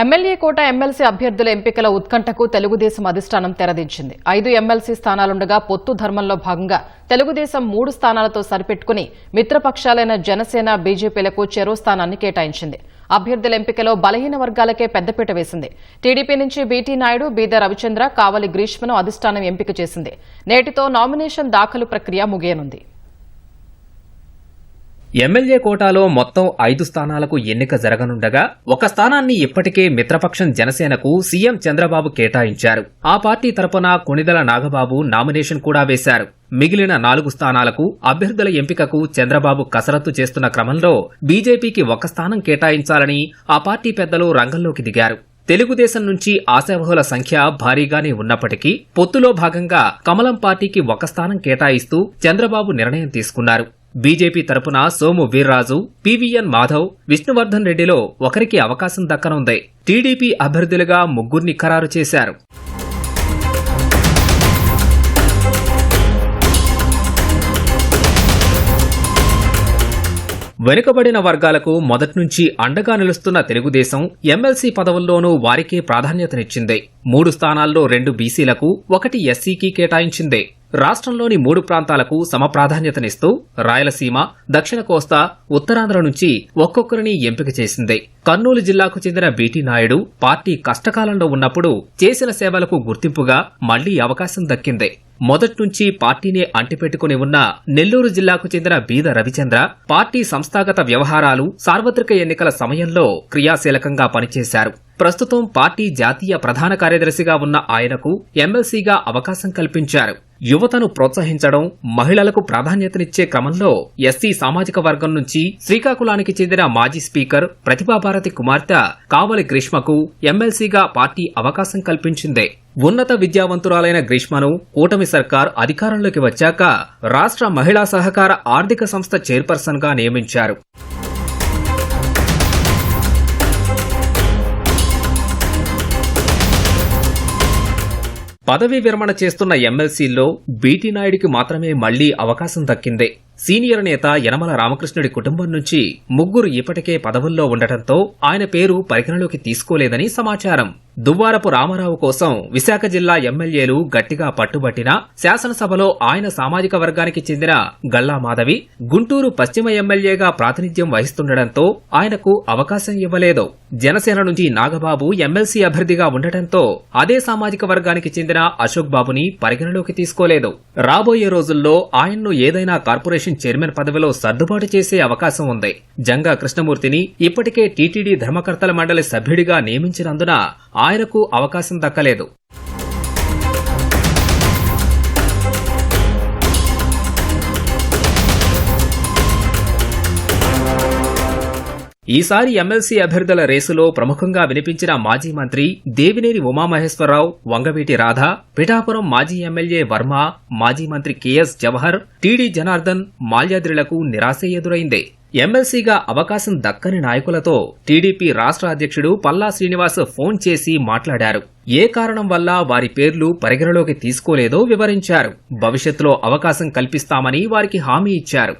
MLA కోట MLC అభ్యర్థుల ఎంపికల ఉత్కంఠకు తెలుగుదేశం అధిష్టానం తెరదించింది. ఐదు ఎమ్మెల్సీ స్థానాలుండగా పొత్తు ధర్మంలో భాగంగా తెలుగుదేశం మూడు స్థానాలతో సరిపెట్టుకుని మిత్రపక్షాలైన జనసేన బీజేపీలకు చెరో స్థానాన్ని కేటాయించింది. అభ్యర్థుల ఎంపికలో బలహీన వర్గాలకే పెద్దపీట వేసింది. టీడీపీ నుంచి బీటీ నాయుడు బీద రవిచంద్ర కావలి గ్రీష్మను అధిష్టానం ఎంపిక చేసింది. నేటితో నామినేషన్ దాఖలు ప్రక్రియ ముగియనుంది. ఎమ్మెల్యే కోటాలో మొత్తం ఐదు స్థానాలకు ఎన్నిక జరగనుండగా ఒక స్థానాన్ని ఇప్పటికే మిత్రపక్షం జనసేనకు సీఎం చంద్రబాబు కేటాయించారు. ఆ పార్టీ తరపున కొణిదల నాగబాబు నామినేషన్ కూడా వేశారు. మిగిలిన నాలుగు స్థానాలకు అభ్యర్థుల ఎంపికకు చంద్రబాబు కసరత్తు చేస్తున్న క్రమంలో బీజేపీకి ఒక స్థానం కేటాయించాలని ఆ పార్టీ పెద్దలు రంగంలోకి దిగారు. తెలుగుదేశం నుంచి ఆశావహుల సంఖ్య భారీగానే ఉన్నప్పటికీ పొత్తులో భాగంగా కమలం పార్టీకి ఒక స్థానం కేటాయిస్తూ చంద్రబాబు నిర్ణయం తీసుకున్నారు. బీజేపీ తరపున సోము వీర్రాజు పీవీఎన్ మాధవ్ విష్ణువర్ధన్ రెడ్డిలో ఒకరికి అవకాశం దక్కనుంది. టీడీపీ అభ్యర్థులుగా ముగ్గురిని ఖరారు చేశారు. వెనుకబడిన వర్గాలకు మొదట్నుంచి అండగా నిలుస్తున్న తెలుగుదేశం ఎమ్మెల్సీ పదవుల్లోనూ వారికే ప్రాధాన్యతనిచ్చింది. మూడు స్థానాల్లో రెండు బీసీలకు ఒకటి ఎస్సీకి కేటాయించింది. రాష్ట్రంలోని మూడు ప్రాంతాలకు సమప్రాధాన్యతనిస్తూ రాయలసీమ దక్షిణ కోస్తా ఉత్తరాంధ్ర నుంచి ఒక్కొక్కరిని ఎంపిక చేసింది. కర్నూలు జిల్లాకు చెందిన బీటీ నాయుడు పార్టీ కష్టకాలంలో ఉన్నప్పుడు చేసిన సేవలకు గుర్తింపుగా మళ్ళీ అవకాశం దక్కింది. మొదట్నుంచి పార్టీనే అంటిపెట్టుకుని ఉన్న నెల్లూరు జిల్లాకు చెందిన బీద రవిచంద్ర పార్టీ సంస్థాగత వ్యవహారాలు సార్వత్రిక ఎన్నికల సమయంలో క్రియాశీలకంగా పనిచేశారు. ప్రస్తుతం పార్టీ జాతీయ ప్రధాన కార్యదర్శిగా ఉన్న ఆయనకు ఎమ్మెల్సీగా అవకాశం కల్పించారు. యువతను ప్రోత్సహించడం మహిళలకు ప్రాధాన్యతనిచ్చే క్రమంలో ఎస్సీ సామాజిక వర్గం నుంచి శ్రీకాకుళానికి చెందిన మాజీ స్పీకర్ ప్రతిభాభారతి కుమార్తె కావలి గ్రీష్మకు ఎమ్మెల్సీగా పార్టీ అవకాశం కల్పించింది. ఉన్నత విద్యావంతురాలైన గ్రీష్మను కూటమి సర్కార్ అధికారంలోకి వచ్చాక రాష్ట్ర మహిళా సహకార ఆర్థిక సంస్థ చైర్పర్సన్గా నియమించారు. పదవీ విరమణ చేస్తున్న ఎమ్మెల్సీల్లో బీటీ నాయుడికి మాత్రమే మళ్ళీ అవకాశం దక్కింది. సీనియర్ నేత యనమల రామకృష్ణుడి కుటుంబం నుంచి ముగ్గురు ఇప్పటికే పదవుల్లో ఉండటంతో ఆయన పేరు పరిగణలోకి తీసుకోలేదని సమాచారం. దువ్వారపు రామారావు కోసం విశాఖ జిల్లా ఎమ్మెల్యేలు గట్టిగా పట్టుబట్టినా శాసనసభలో ఆయన సామాజిక వర్గానికి చెందిన గల్లా మాధవి గుంటూరు పశ్చిమ ఎమ్మెల్యేగా ప్రాతినిధ్యం వహిస్తుండటంతో ఆయనకు అవకాశం ఇవ్వలేదు. జనసేన నుంచి నాగబాబు ఎమ్మెల్సీ అభ్యర్థిగా ఉండటంతో అదే సామాజిక వర్గానికి చెందిన అశోక్ బాబుని పరిగణలోకి తీసుకోలేదు. రాబోయే రోజుల్లో ఆయన్ను ఏదైనా కార్పొరేషన్ కార్పొరేషన్ చైర్మన్ పదవిలో సర్దుబాటు చేసే అవకాశం ఉంది. జంగా కృష్ణమూర్తిని ఇప్పటికే టీటీడీ ధర్మకర్తల మండలి సభ్యుడిగా నియమించినందున ఆయనకు అవకాశం దక్కలేదు. ఈసారి ఎమ్మెల్సీ అభ్యర్థుల రేసులో ప్రముఖంగా వినిపించిన మాజీ మంత్రి దేవినేని ఉమామహేశ్వరరావు వంగవీటి రాధ పిఠాపురం మాజీ ఎమ్మెల్యే వర్మ మాజీ మంత్రి K S Jawahar T D Janardhan మాల్యాద్రిలకు నిరాశ ఎదురైంది. ఎమ్మెల్సీగా అవకాశం దక్కని నాయకులతో టీడీపీ రాష్ట్ర అధ్యక్షుడు పల్లా శ్రీనివాస్ ఫోన్ చేసి మాట్లాడారు. ఏ కారణం వల్ల వారి పేర్లు పరిగణలోకి తీసుకోలేదో వివరించారు. భవిష్యత్తులో అవకాశం కల్పిస్తామని వారికి హామీ ఇచ్చారు.